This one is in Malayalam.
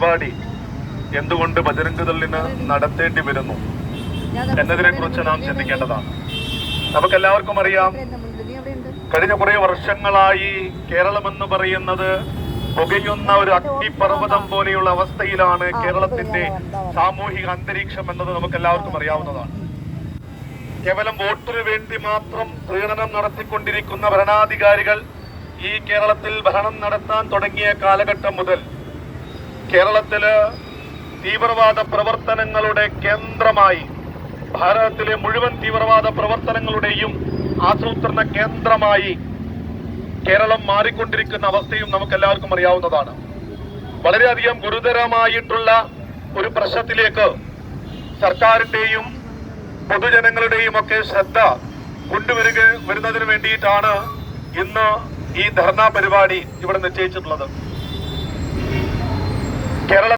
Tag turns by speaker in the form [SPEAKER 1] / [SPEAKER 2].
[SPEAKER 1] പരിപാടി എന്തുകൊണ്ട് ബജരംഗദളിന് നടത്തേണ്ടി വരുന്നു? എന്നതിനെ കുറിച്ച് നാം ചിന്തിക്കേണ്ടതാണ്. നമുക്കെല്ലാവർക്കും അറിയാം കഴിഞ്ഞ കുറെ വർഷങ്ങളായി കേരളം എന്ന് പറയുന്നത് പുകയുന്ന ഒരു അഗ്നിപർവതം പോലെയുള്ള അവസ്ഥയിലാണ് കേരളത്തിന്റെ സാമൂഹിക അന്തരീക്ഷം എന്നത് നമുക്ക് എല്ലാവർക്കും അറിയാവുന്നതാണ്. കേവലം വോട്ടിനു വേണ്ടി മാത്രം പ്രീണനം നടത്തിക്കൊണ്ടിരിക്കുന്ന ഭരണാധികാരികൾ ഈ കേരളത്തിൽ ഭരണം നടത്താൻ തുടങ്ങിയ കാലഘട്ടം മുതൽ കേരളത്തിൽ തീവ്രവാദ പ്രവർത്തനങ്ങളുടെ കേന്ദ്രമായി ഭാരതത്തിലെ മുഴുവൻ തീവ്രവാദ പ്രവർത്തനങ്ങളുടെയും ആസൂത്രണ കേന്ദ്രമായി കേരളം മാറിക്കൊണ്ടിരിക്കുന്ന അവസ്ഥയും നമുക്ക് എല്ലാവർക്കും അറിയാവുന്നതാണ്. വളരെയധികം ഗുരുതരമായിട്ടുള്ള ഒരു പ്രശ്നത്തിലേക്ക് സർക്കാരിന്റെയും പൊതുജനങ്ങളുടെയും ഒക്കെ ശ്രദ്ധ കൊണ്ടുവരിക വരുന്നതിന് വേണ്ടിയിട്ടാണ് ഇന്ന് ഈ ധർണാ പരിപാടി ഇവിടെ നിശ്ചയിച്ചിട്ടുള്ളത്. കേരള